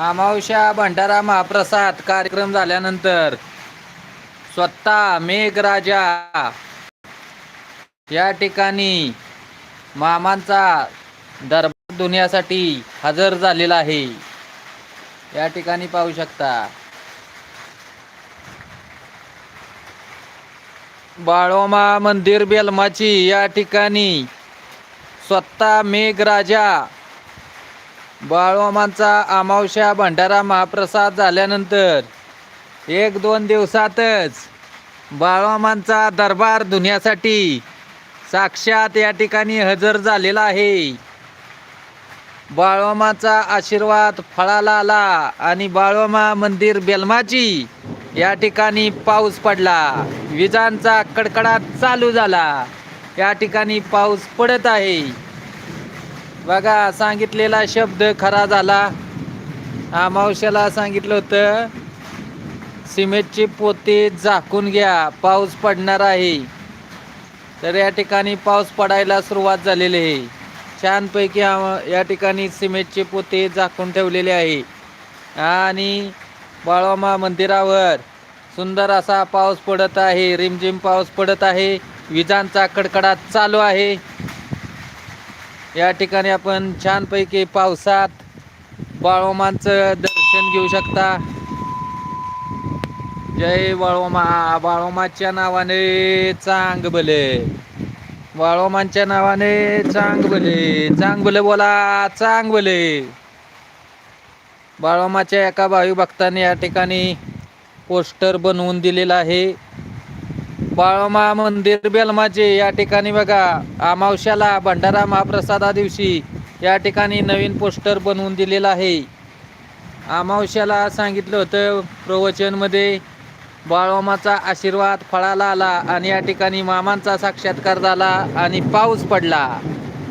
अमावश्या भंडारा महाप्रसाद कार्यक्रम झाल्यानंतर स्वतः मेघराजा या ठिकाणी मामांचा दरबार धुण्यासाठी हजर झालेला आहे. या ठिकाणी पाहू शकता. बाळोमा मंदिर बेलमाची या ठिकाणी स्वतः मेघराजा बाळोमांचा अमावश्या भंडारा महाप्रसाद झाल्यानंतर एक दोन दिवसातच बाळवामांचा दरबार धुण्यासाठी साक्षात या ठिकाणी हजर झालेला आहे. बाळवामाचा आशीर्वाद फळाला आला आणि बाळोमा मंदिर बेलमाची या ठिकाणी पाऊस पडला. विजांचा कडकडाट चालू झाला. या ठिकाणी पाऊस पडत आहे. बघा सांगितलेला शब्द खरा झाला. अमावश्याला सांगितलं होतं सिमेंटची पोते झाकून घ्या पाऊस पडणार आहे. तर या ठिकाणी पाऊस पडायला सुरुवात झालेली आहे. छानपैकी या ठिकाणी सिमेंटची पोते झाकून ठेवलेले आहे. आणि बाळोमा मंदिरावर सुंदर असा पाऊस पडत आहे रिमझिम पाऊस पडत आहे. विजांचा कडकडाट चालू आहे. या ठिकाणी आपण छानपैकी पावसात बाळोमांचं दर्शन घेऊ शकता. जय बाळोमा. बाळोमाच्या नावाने चांग भले बाळोमांच्या नावाने चांग भले चांग भले बोला चांग भले बाळोमाच्या एका भावी भक्ताने या ठिकाणी पोस्टर बनवून दिलेलं आहे. बाळोमा मंदिर बेलमाचे या ठिकाणी बघा. अमावश्याला भंडारा महाप्रसादा दिवशी या ठिकाणी नवीन पोस्टर बनवून दिलेलं आहे. अमावश्याला सांगितलं होतं प्रवचनमध्ये बाळोमाचा आशीर्वाद फळाला आला आणि या ठिकाणी मामांचा साक्षात्कार झाला आणि पाऊस पडला.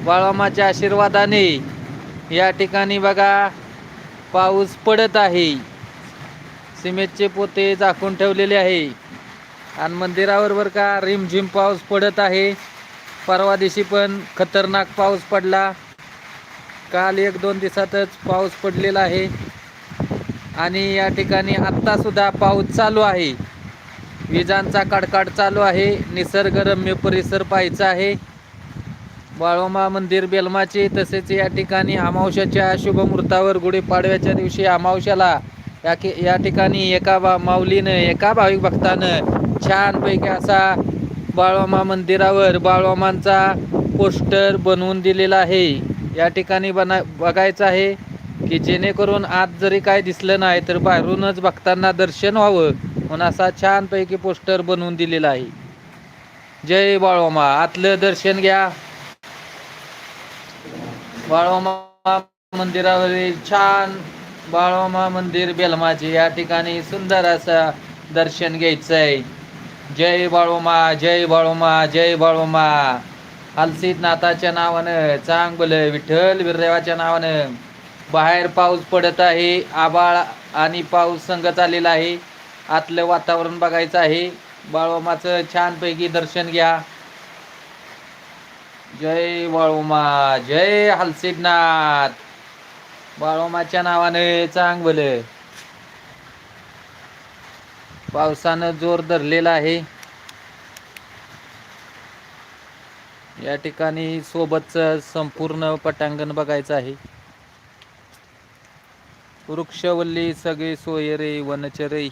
बाळोमाच्या आशीर्वादाने या ठिकाणी बघा पाऊस पडत आहे. सिमेंटचे पोते झाकून ठेवलेले आहे. आणि मंदिरावर बरं का रिमझिम पाऊस पडत आहे. परवा दिवशी पण खतरनाक पाऊस पडला. काल एक दोन दिवसातच पाऊस पडलेला आहे. आणि या ठिकाणी आत्तासुद्धा पाऊस चालू आहे. विजांचा कडकाड चालू आहे. निसर्गरम्य परिसर पाहायचा आहे. बाळोमा मंदिर बेलमाचे तसेच या ठिकाणी अमावश्याच्या शुभमुहूर्तावर गुढीपाडव्याच्या दिवशी अमावश्याला या की या ठिकाणी एका बा माऊलीनं एका भाविक भक्तानं छानपैकी असा बाळवामा मंदिरावर बाळवामांचा पोस्टर बनवून दिलेला आहे. या ठिकाणी बना बघायचं आहे की जेणेकरून आत जरी काय दिसलं नाही तर बाहेरूनच भक्तांना दर्शन व्हावं म्हणून असा छानपैकी पोस्टर बनवून दिलेला आहे. जय बाळोमा. आतलं दर्शन घ्या. बाळवामा मंदिरावरील छान बाळोमा मंदिर बेलमाचे या ठिकाणी सुंदर असं दर्शन घ्यायचं आहे जय बाळोमा जय बाळोमा जय बाळोमा. हलसीत नाथाच्या नावानं चांगल विठ्ठल विरदेवाच्या नावानं. बाहेर पाऊस पडत आहे आबाळ आणि पाऊस संगत आलेला आहे. आतलं वातावरण बघायचं आहे. बाळोमाचं छानपैकी दर्शन घ्या. जय बाळोमा जय हलसिद्धनाथ बाळोमाच्या नावाने चांग भले पावसानं जोर धरलेला आहे. या ठिकाणी सोबतच संपूर्ण पटांगण बघायचं आहे. वृक्षवल्ली सगळे सोयरे वनचरे.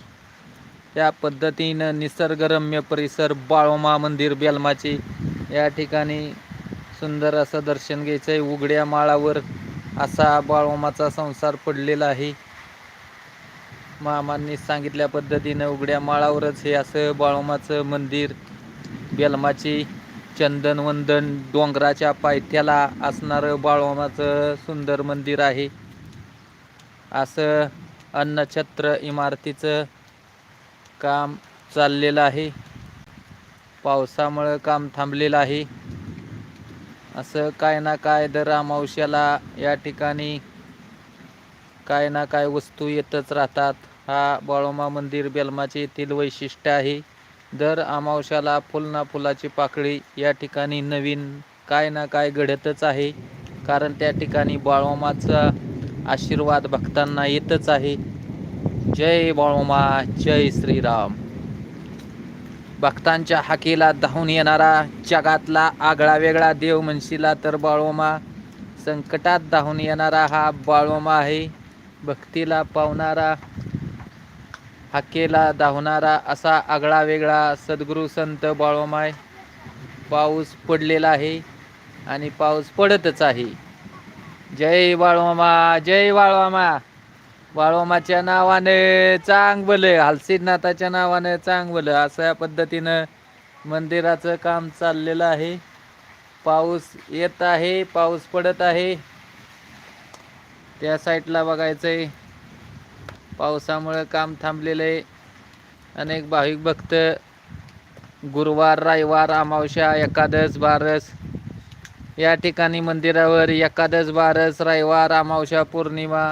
या पद्धतीनं निसर्गरम्य परिसर बाळोमा मंदिर बेलमाचे या ठिकाणी सुंदर असं दर्शन घ्यायचं आहे उघड्या माळावर असा बाळोमाचा संसार पडलेला आहे. मामांनी सांगितल्या पद्धतीनं उघड्या माळावरच हे असं बाळोमाचं मंदिर बेलमाची चंदनवंदन डोंगराच्या पायथ्याला असणारं बाळोमाचं सुंदर मंदिर आहे. असं अन्नछत्र इमारतीचं काम चाललेलं आहे. पावसामुळं काम थांबलेलं आहे. असं काय ना काय दर अमावश्याला या ठिकाणी काय ना काय वस्तू येतच राहतात. हा बाळोमा मंदिर बेलमाचे येथील वैशिष्ट्य आहे. दर अमावश्याला फुल ना फुलाची पाकळी या ठिकाणी नवीन काय ना काय घडतच आहे. कारण त्या ठिकाणी बाळोमाचा आशीर्वाद भक्तांना येतच आहे. जय बाळोमा जय श्रीराम. भक्तांच्या हाकेला धावून येणारा जगातला आगळा वेगळा देव म्हणशीला तर बाळोमा. संकटात धावून येणारा हा बाळोमा आहे. भक्तीला पावणारा हाकेला धावणारा असा आगळा वेगळा सद्गुरू संत बाळोमाय पाऊस पडलेला आहे आणि पाऊस पडतच आहे. जय बाळोमा जय बाळोमा. बाळोमाच्या नावाने चांग हलसीनाथाच्या नावाने चांगबल भलं अशा पद्धतीनं मंदिराचं काम चाललेलं आहे. पाऊस येत आहे पाऊस पडत आहे. त्या साईडला बघायचंय. पावसामुळं काम थांबलेलं आहे. अनेक भाविक भक्त गुरुवार रविवार अमावस्या एकादश बारस या ठिकाणी मंदिरावर एकादश बारस रविवार अमावस्या पौर्णिमा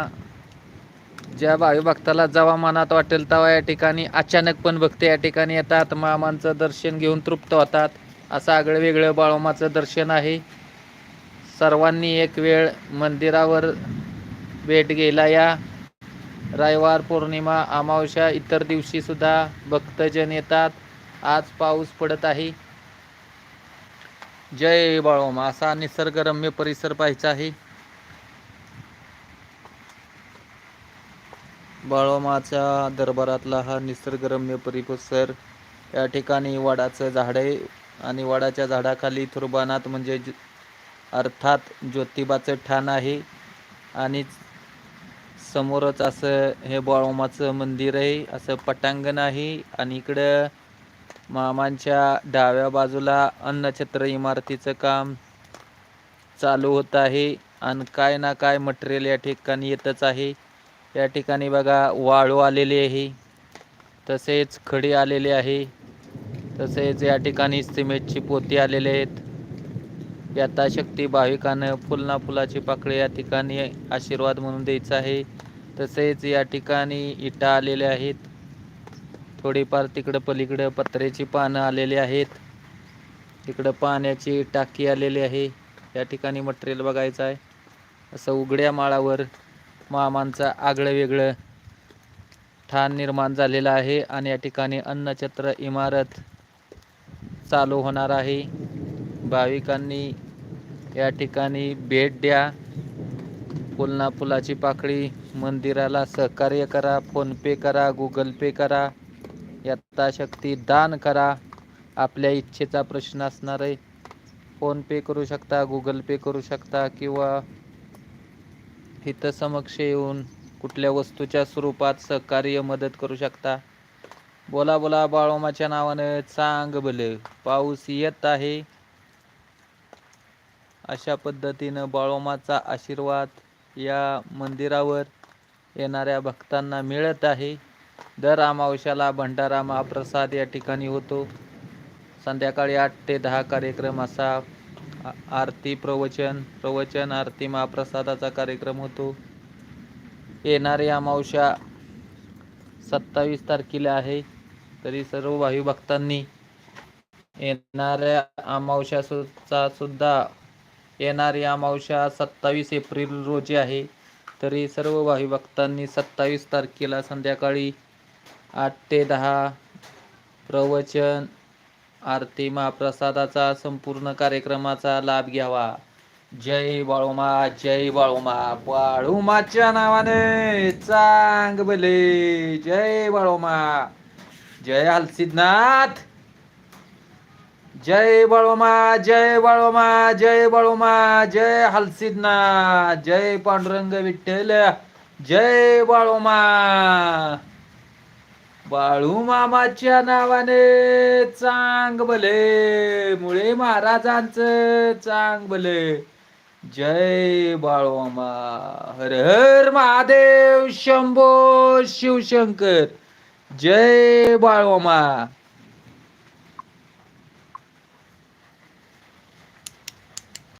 ज्या भावी भक्ताला जेव्हा मनात वाटेल तेव्हा या ठिकाणी अचानक पण भक्त या ठिकाणी येतात. मामांचं दर्शन घेऊन तृप्त होतात. असं आगळं वेगळं बाळोमाचं दर्शन आहे. सर्वांनी एक वेळ मंदिरावर भेट घ्यायला या. रविवार पौर्णिमा अमावस्या इतर दिवशीसुद्धा भक्तजन येतात. आज पाऊस पडत आहे. जय बाळोमा. असा निसर्गरम्य परिसर पाहायचा आहे. बाळोमाच्या दरबारातला हा निसर्गरम्य परिसर या ठिकाणी वडाचं झाड आहे आणि वडाच्या झाडाखाली थुरबानाथ म्हणजे ज- अर्थात ज्योतिबाचं ठाण आहे. आणि समोरच असं हे बाळोमाचं मंदिर आहे असं पटांगण आहे. आणि इकडं मामांच्या डाव्या बाजूला अन्नछत्र इमारतीचं काम चालू होत आहे. आणि काय ना काय मटेरियल या ठिकाणी येतच आहे. या ठिकाणी बघा वाळू आलेली आहे. तसेच खडी आलेली आहे. तसेच या ठिकाणी सिमेंटची पोती आलेले आहेत. यथाशक्ती भाविकानं फुलना फुलाची पाकळी या ठिकाणी आशीर्वाद म्हणून द्यायचा आहे. तसेच या ठिकाणी इटा आलेल्या आहेत. थोडीफार तिकडं पलीकडं पत्र्याची पानं आलेली आहेत. तिकडं पाण्याची टाकी आलेली आहे. या ठिकाणी मटेरियल बघायचं आहे. असं उघड्या माळावर मामांचं आगळं वेगळं ठाण निर्माण झालेलं आहे आणि या ठिकाणी अन्नछत्र इमारत चालू होणार आहे. भाविकांनी या ठिकाणी भेट द्या. पुलना पुलाची पाकळी मंदिराला सहकार्य करा फोनपे करा गुगल पे करा. यथाशक्ती दान करा. आपल्या इच्छेचा प्रश्न असणार आहे. फोनपे करू शकता गुगल पे करू शकता किंवा हितसमक्ष येऊन कुठल्या वस्तूच्या स्वरूपात सहकार्य मदत करू शकता? बोला बोला बाळोमाच्या नावानं चांग भले पाऊस येत आहे. अशा पद्धतीनं बाळोमाचा आशीर्वाद या मंदिरावर येणाऱ्या भक्तांना मिळत आहे. दर अमावश्याला भंडारा महाप्रसाद या ठिकाणी होतो. संध्याकाळी आठ ते दहा कार्यक्रम असा आरती प्रवचन प्रवचन आरती महाप्रसादाचा कार्यक्रम होतो. येणारी अमावस्या सत्तावीस तारखेला आहे. तरी सर्व भावी भक्तांनी येणाऱ्या अमावस्याचा सुद्धा येणारी अमावस्या सत्तावीस एप्रिल रोजी आहे. तरी सर्व भावी भक्तांनी सत्तावीस तारखेला संध्याकाळी आठ ते दहा प्रवचन आरती महाप्रसादाचा संपूर्ण कार्यक्रमाचा लाभ घ्यावा. जय बाळोमा जय बाळोमा. बाळुमाच्या नावाने चांग भले जय बाळोमा. जय हलसिद्धनाथ जय बाळोमा जय बाळोमा जय बाळोमा. जय हलसिद्धनाथ जय पांडुरंग विठ्ठल. जय बाळोमा. बाळू मामाच्या नावाने चांग भले मुळे महाराजांचं चांग भले. जय बाळूमा हर हर महादेव शंभो शिवशंकर. जय बाळूमा